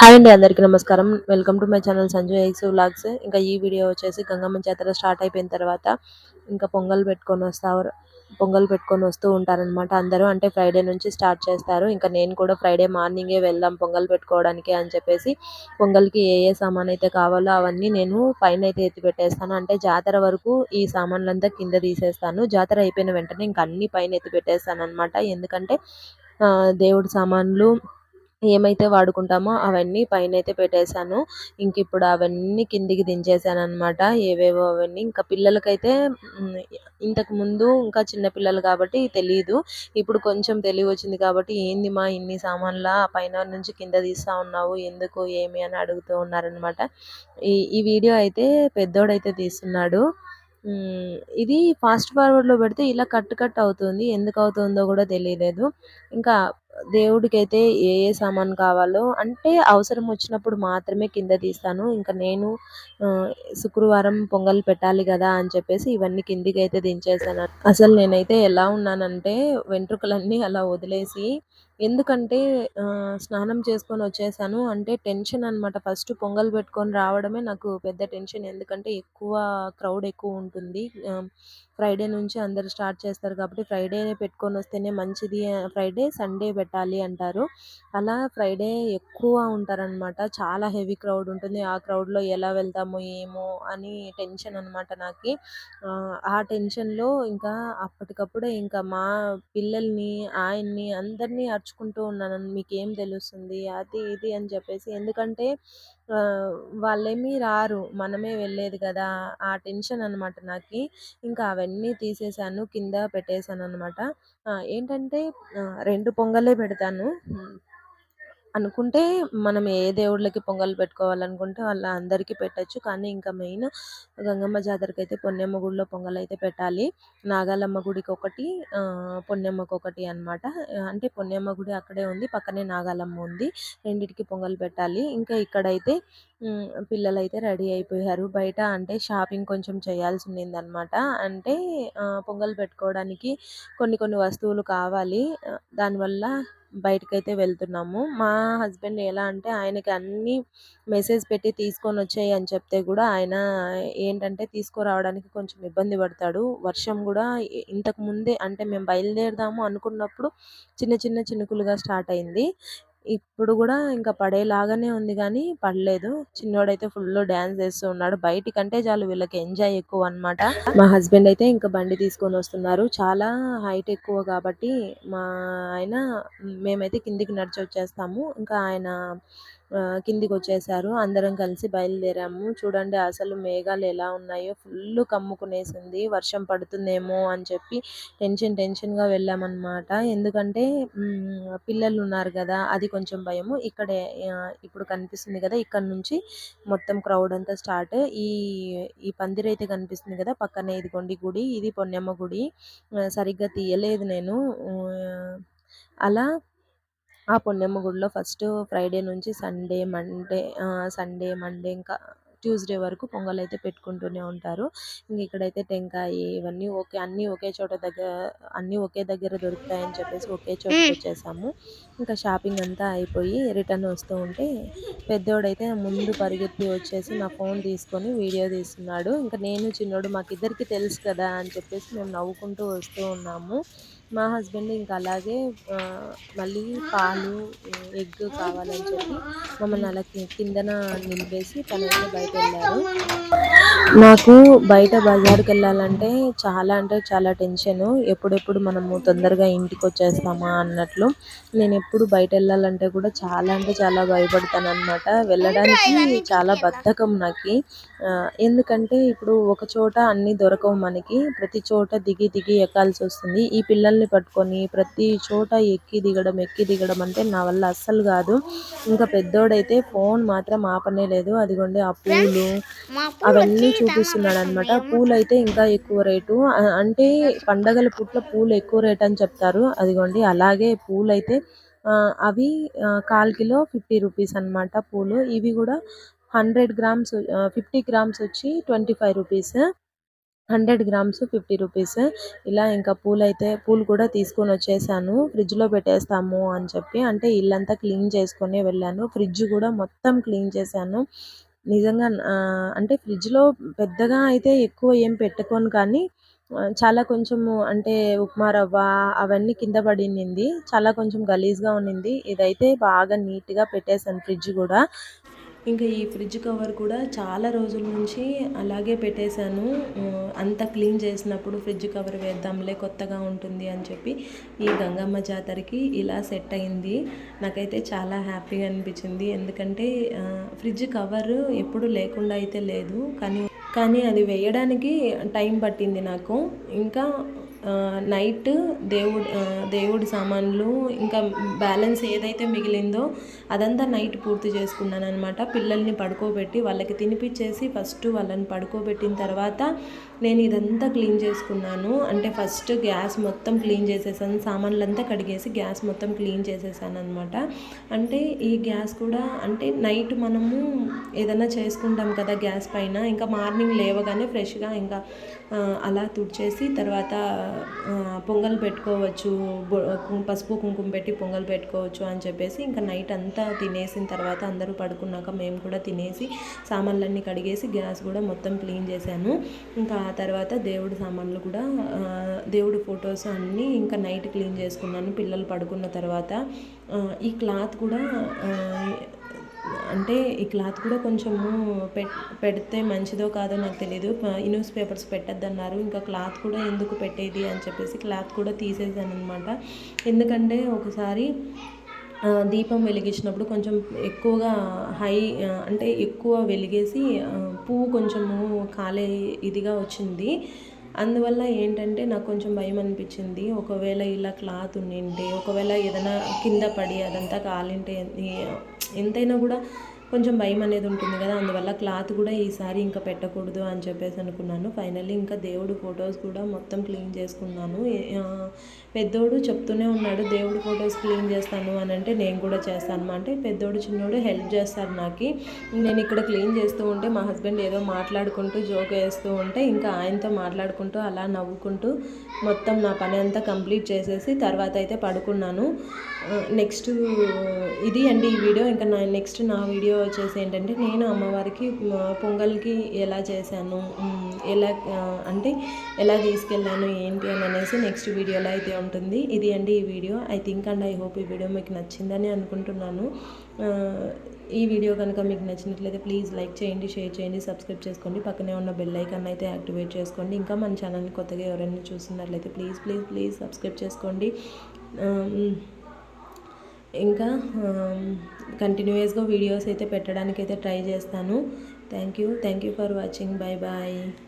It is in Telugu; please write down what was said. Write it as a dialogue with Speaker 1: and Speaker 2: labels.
Speaker 1: హాయ్ అండి అందరికీ నమస్కారం. Welcome to my channel Sanjay X vlogs ఇంకా ఈ వీడియో వచ్చేసి గంగమ్మ జాతర స్టార్ట్ అయిపోయిన తర్వాత ఇంకా పొంగల్ పెట్టుకొని వస్తారు పొంగల్ పెట్టుకొని వస్తూ ఉంటారనమాట అందరూ. అంటే ఫ్రైడే నుంచి స్టార్ట్ చేస్తారు. ఇంకా నేను కూడా ఫ్రైడే మార్నింగే వెళ్దాం పొంగల్ పెట్టుకోవడానికి అని చెప్పేసి పొంగల్కి ఏ ఏ సామాన్ అయితే కావాలో అవన్నీ నేను పైన అయితే ఎత్తి పెట్టేస్తాను. అంటే జాతర వరకు ఈ సామాన్లంతా కింద తీసేస్తాను. జాతర అయిపోయిన వెంటనే ఇంకా అన్ని పైన ఎత్తి పెట్టేస్తాను అనమాట ఎందుకంటే దేవుడి సామాన్లు ఏమైతే వాడుకుంటామో అవన్నీ పైనైతే పెట్టేశాను ఇంక ఇప్పుడు అవన్నీ కిందికి దించేసాను అనమాట ఏవేవో అవన్నీ ఇంకా పిల్లలకైతే ఇంతకు ముందు ఇంకా చిన్న పిల్లలు కాబట్టి తెలియదు ఇప్పుడు కొంచెం తెలివి వచ్చింది కాబట్టి ఏంది మా ఇన్ని సామాన్ల పైన నుంచి కింద తీస్తా ఉన్నావు ఎందుకు ఏమి అని అడుగుతూ ఉన్నారనమాట ఈ ఈ వీడియో అయితే పెద్దోడైతే తీస్తున్నాడు ఇది ఫాస్ట్ ఫార్వర్డ్‌లో పెడితే ఇలా కట్ కట్ అవుతుంది. ఎందుకు అవుతుందో కూడా తెలియలేదు. ఇంకా దేవుడికైతే ఏ ఏ సామాను కావాలో అంటే అవసరం వచ్చినప్పుడు మాత్రమే కింద తీస్తాను. ఇంకా నేను శుక్రవారం పొంగల్ పెట్టాలి కదా అని చెప్పేసి ఇవన్నీ కిందికైతే దించేసాను. అసలు నేనైతే ఎలా ఉన్నానంటే వెంట్రుకలన్నీ అలా వదిలేసి ఎందుకంటే స్నానం చేసుకొని వచ్చేసాను. అంటే టెన్షన్ అనమాట. ఫస్ట్ పొంగల్ పెట్టుకొని రావడమే నాకు పెద్ద టెన్షన్. ఎందుకంటే ఎక్కువ క్రౌడ్ ఎక్కువ ఉంటుంది ఫ్రైడే నుంచి అందరూ స్టార్ట్ చేస్తారు కాబట్టి ఫ్రైడే పెట్టుకొని వస్తేనే మంచిది. ఫ్రైడే, సండే పెట్టాలి అంటారు. అలా ఫ్రైడే ఎక్కువ ఉంటారనమాట. చాలా హెవీ క్రౌడ్ ఉంటుంది. ఆ క్రౌడ్‌లో ఎలా వెళ్తామో ఏమో అని టెన్షన్ అనమాట నాకు ఆ టెన్షన్‌లో ఇంకా అప్పటికప్పుడే ఇంకా మా పిల్లల్ని, ఆయన్ని అందరినీ నేర్చుకుంటూ ఉన్నాను. మీకేం తెలుస్తుంది? అది ఇది అని చెప్పేసి. ఎందుకంటే వాళ్ళేమీ రారు. మనమే వెళ్ళేది కదా! ఆ టెన్షన్ అనమాట నాకు ఇంకా అవన్నీ తీసేసాను. కింద పెట్టేశాను అనమాట ఏంటంటే రెండు పొంగలే పెడతాను. అనుకుంటే మనం ఏ దేవుళ్ళకి పొంగల్ పెట్టుకోవాలనుకుంటే వాళ్ళ అందరికీ పెట్టచ్చు. కానీ ఇంకా మెయిన్ గంగమ్మ జాతరకి అయితే పొన్నెమ్మ గుడిలో పొంగల్ అయితే పెట్టాలి. నాగాలమ్మ గుడికి ఒకటి పొన్నెమ్మకి ఒకటి అనమాట అంటే పొన్నెమ్మ గుడి అక్కడే ఉంది పక్కనే నాగాలమ్మ ఉంది. రెండింటికి పొంగల్ పెట్టాలి. ఇంకా ఇక్కడైతే పిల్లలైతే రెడీ అయిపోయారు. బయట అంటే షాపింగ్ కొంచెం చేయాల్సి ఉండిందనమాట అంటే పొంగల్ పెట్టుకోవడానికి కొన్ని కొన్ని వస్తువులు కావాలి. దానివల్ల బయటకైతే వెళ్తున్నాము. మా హస్బెండ్ ఎలా అంటే ఆయనకి అన్నీ మెసేజ్ పెట్టి తీసుకొని వచ్చాయి అని చెప్తే కూడా ఆయన ఏంటంటే తీసుకురావడానికి కొంచెం ఇబ్బంది పడతాడు. వర్షం కూడా ఇంతకు ముందే అంటే మేము బయలుదేరదాము అనుకున్నప్పుడు చిన్న చిన్న చినుకులుగా స్టార్ట్ అయింది. ఇప్పుడు కూడా ఇంకా పడేలాగానే ఉంది కానీ పడలేదు. చిన్నోడైతే ఫుల్ డ్యాన్స్ చేస్తూ ఉన్నాడు. బయటికంటే చాలు వీళ్ళకి ఎంజాయ్ ఎక్కువ అనమాట మా హస్బెండ్ అయితే ఇంకా బండి తీసుకొని వస్తున్నారు. చాలా హైట్ ఎక్కువ కాబట్టి మా ఆయన మేమైతే కిందికి నడిచి వచ్చేస్తాము ఇంకా ఆయన కిందికి వచ్చేసారు అందరం కలిసి బయలుదేరాము. చూడండి అసలు మేఘాలు ఎలా ఉన్నాయో. ఫుల్ కమ్ముకునేసింది. వర్షం పడుతుందేమో అని చెప్పి టెన్షన్ టెన్షన్గా వెళ్ళామన్నమాట. ఎందుకంటే పిల్లలు ఉన్నారు కదా అది కొంచెం భయము. ఇక్కడే ఇప్పుడు కనిపిస్తుంది కదా ఇక్కడ నుంచి మొత్తం క్రౌడ్ అంతా స్టార్ట్. ఈ ఈ పందిరి అయితే కనిపిస్తుంది కదా పక్కనే ఇదిగోండి గుడి ఇది పొన్నెమ్మ గుడి. సరిగ్గా తీయలేదు నేను. అలా ఆ పుణ్యమ్మ గుడిలో ఫస్ట్ ఫ్రైడే నుంచి సండే మండే సండే మండే ఇంకా ట్యూస్డే వరకు పొంగల్ అయితే పెట్టుకుంటూనే ఉంటారు. ఇంక ఇక్కడైతే టెంకాయ ఇవన్నీ ఓకే అన్నీ ఒకే చోట దగ్గర అన్నీ ఒకే దగ్గర దొరుకుతాయని చెప్పేసి ఒకే చోటకి వచ్చేసాము. ఇంకా షాపింగ్ అంతా అయిపోయి రిటర్న్ వస్తూ ఉంటే పెద్దోడైతే ముందు పరిగెత్తి వచ్చేసి నా ఫోన్ తీసుకొని వీడియో తీస్తున్నాడు. ఇంకా నేను చిన్నోడు మాకిద్దరికి తెలుసు కదా అని చెప్పేసి మేము నవ్వుకుంటూ వస్తూ ఉన్నాము. మా హస్బెండ్ ఇంకా అలాగే మళ్ళీ పాలు ఎగ్ కావాలని చెప్పి మమ్మల్ని అలా కిందన నిలిపేసి తనైతే బయట వెళ్ళారు నాకు బయట బజార్కి వెళ్ళాలంటే చాలా అంటే చాలా టెన్షన్. ఎప్పుడెప్పుడు మనము తొందరగా ఇంటికి వచ్చేస్తామా అన్నట్లు నేను ఎప్పుడు బయట వెళ్ళాలంటే కూడా చాలా అంటే చాలా భయపడతాను అనమాట వెళ్ళడానికి చాలా బద్ధకం నాకు. ఎందుకంటే ఇప్పుడు ఒక చోట అన్నీ దొరకవు మనకి. ప్రతి చోట దిగి దిగి ఎక్కాల్సి వస్తుంది. ఈ పిల్లల్ని పట్టుకొని ప్రతి చోట ఎక్కి దిగడం ఎక్కి దిగడం అంటే నా వల్ల అస్సలు కాదు. ఇంకా పెద్దోడైతే ఫోన్ మాత్రం ఆపనే లేదు. అదిగోండి అప్పు పూలు అవన్నీ చూపిస్తున్నాడు అనమాట పూలు అయితే ఇంకా ఎక్కువ రేటు. అంటే పండగల పూట్ల పూలు ఎక్కువ రేట్ అని చెప్తారు. అదిగోండి అలాగే పూలు అయితే అవి కాల్ కిలో ఫిఫ్టీ రూపీస్ అనమాట పూలు. ఇవి కూడా హండ్రెడ్ గ్రామ్స్ ఫిఫ్టీ గ్రామ్స్ వచ్చి twenty five rupees. Hundred grams fifty rupees. ఇలా ఇంకా పూలు అయితే పూలు కూడా తీసుకొని వచ్చేసాను. ఫ్రిడ్జ్లో పెట్టేస్తాము అని చెప్పి అంటే ఇల్లంతా క్లీన్ చేసుకొని వెళ్ళాను. ఫ్రిడ్జ్ కూడా మొత్తం క్లీన్ చేశాను. నిజంగా అంటే ఫ్రిడ్జ్లో పెద్దగా అయితే ఎక్కువ ఏం పెట్టుకోను కానీ చాలా కొంచెము అంటే ఉప్మా రవ్వ అవన్నీ కింద పడింది చాలా కొంచెం గలీజ్గా ఉన్నింది. ఇదైతే బాగా నీట్గా పెట్టేశాను ఫ్రిడ్జ్ కూడా. ఇంకా ఈ ఫ్రిడ్జ్ కవర్ కూడా చాలా రోజుల నుంచి అలాగే పెట్టేశాను. అంత క్లీన్ చేసినప్పుడు ఫ్రిడ్జ్ కవర్ వేద్దాంలే కొత్తగా ఉంటుంది అని చెప్పి ఈ గంగమ్మ జాతరకి ఇలా సెట్ అయింది. నాకైతే చాలా హ్యాపీగా అనిపించింది. ఎందుకంటే ఫ్రిడ్జ్ కవర్ ఎప్పుడు లేకుండా అయితే లేదు. కానీ కానీ అది వేయడానికి టైం పట్టింది నాకు. ఇంకా నైట్ దేవుడు దేవుడి సామాన్లు ఇంకా బ్యాలెన్స్ ఏదైతే మిగిలిందో అదంతా నైట్ పూర్తి చేసుకున్నాను అనమాట పిల్లల్ని పడుకోబెట్టి వాళ్ళకి తినిపించేసి ఫస్ట్ వాళ్ళని పడుకోబెట్టిన తర్వాత నేను ఇదంతా క్లీన్ చేసుకున్నాను. అంటే ఫస్ట్ గ్యాస్ మొత్తం క్లీన్ చేసేసాను. సామాన్లంతా కడిగేసి గ్యాస్ మొత్తం క్లీన్ చేసేసాను అనమాట అంటే ఈ గ్యాస్ కూడా అంటే నైట్ మనము ఏదైనా చేసుకుంటాం కదా గ్యాస్ పైన. ఇంకా మార్నింగ్ లేవగానే ఫ్రెష్గా ఇంకా అలా తుడిచేసి తర్వాత పొంగల్ పెట్టుకోవచ్చు పసుపు కుంకుమ పెట్టి పొంగల్ పెట్టుకోవచ్చు అని చెప్పేసి ఇంకా నైట్ అంతా తినేసిన తర్వాత అందరూ పడుకున్నాక మేము కూడా తినేసి సామాన్లన్నీ కడిగేసి గ్యాస్ కూడా మొత్తం క్లీన్ చేశాను. ఇంకా ఆ తర్వాత దేవుడి సామాన్లు కూడా దేవుడి ఫొటోస్ అన్నీ ఇంకా నైట్ క్లీన్ చేసుకున్నాను. పిల్లలు పడుకున్న తర్వాత ఈ క్లాత్ కూడా అంటే ఈ క్లాత్ కూడా కొంచెము పెడితే మంచిదో కాదో నాకు తెలియదు న్యూస్ పేపర్స్ పెట్టద్దన్నారు. ఇంకా క్లాత్ కూడా ఎందుకు పెట్టేది అని చెప్పేసి క్లాత్ కూడా తీసేసాను అనమాట ఎందుకంటే ఒకసారి దీపం వెలిగించినప్పుడు కొంచెం ఎక్కువగా హై అంటే ఎక్కువ వెలిగేసి పువ్వు కొంచెము కాలే ఇదిగా వచ్చింది. అందువల్ల ఏంటంటే నాకు కొంచెం భయం అనిపించింది. ఒకవేళ ఇలా క్లాత్ ఉండింటే ఒకవేళ ఏదైనా కింద పడి అదంతా కాలింటే ఎంతైనా కూడా కొంచెం భయం అనేది ఉంటుంది కదా అందువల్ల క్లాత్ కూడా ఈసారి ఇంకా పెట్టకూడదు అని చెప్పేసి అనుకున్నాను. ఫైనల్లీ ఇంకా దేవుడు ఫొటోస్ కూడా మొత్తం క్లీన్ చేసుకున్నాను. పెద్దోడు చెప్తూనే ఉన్నాడు దేవుడు ఫొటోస్ క్లీన్ చేస్తాను అని అంటే నేను కూడా చేస్తాను. అంటే పెద్దోడు చిన్నోడు హెల్ప్ చేస్తారు నాకు. నేను ఇక్కడ క్లీన్ చేస్తూ ఉంటే మా హస్బెండ్ ఏదో మాట్లాడుకుంటూ జోక్ వేస్తూ ఉంటే ఇంకా ఆయనతో మాట్లాడుకుంటూ అలా నవ్వుకుంటూ మొత్తం నా పని అంతా కంప్లీట్ చేసేసి తర్వాత అయితే పడుకున్నాను. నెక్స్ట్ ఇది అండి ఈ వీడియో ఇంకా నా నెక్స్ట్ నా వీడియో వచ్చేసి ఏంటంటే నేను అమ్మవారికి పొంగల్కి ఎలా చేశాను ఎలా అంటే ఎలా తీసుకెళ్ళాను ఏంటి అని అనేసి నెక్స్ట్ వీడియోలో అయితే ఉంటుంది. ఇది అండి ఈ video. I think and I hope ఈ వీడియో మీకు నచ్చిందని అనుకుంటున్నాను. ఈ వీడియో కనుక మీకు నచ్చినట్లయితే ప్లీజ్ లైక్ చేయండి షేర్ చేయండి సబ్స్క్రైబ్ చేసుకోండి. పక్కనే ఉన్న బెల్ ఐకాన్ అయితే యాక్టివేట్ చేసుకోండి. ఇంకా మన ఛానల్ని కొత్తగా ఎవరైనా చూస్తున్నట్లయితే ప్లీజ్ ప్లీజ్ ప్లీజ్ సబ్స్క్రైబ్ చేసుకోండి. ఇంకా కంటిన్యూస్గా వీడియోస్ అయితే పెట్టడానికి అయితే ట్రై చేస్తాను. Thank you thank you for watching bye bye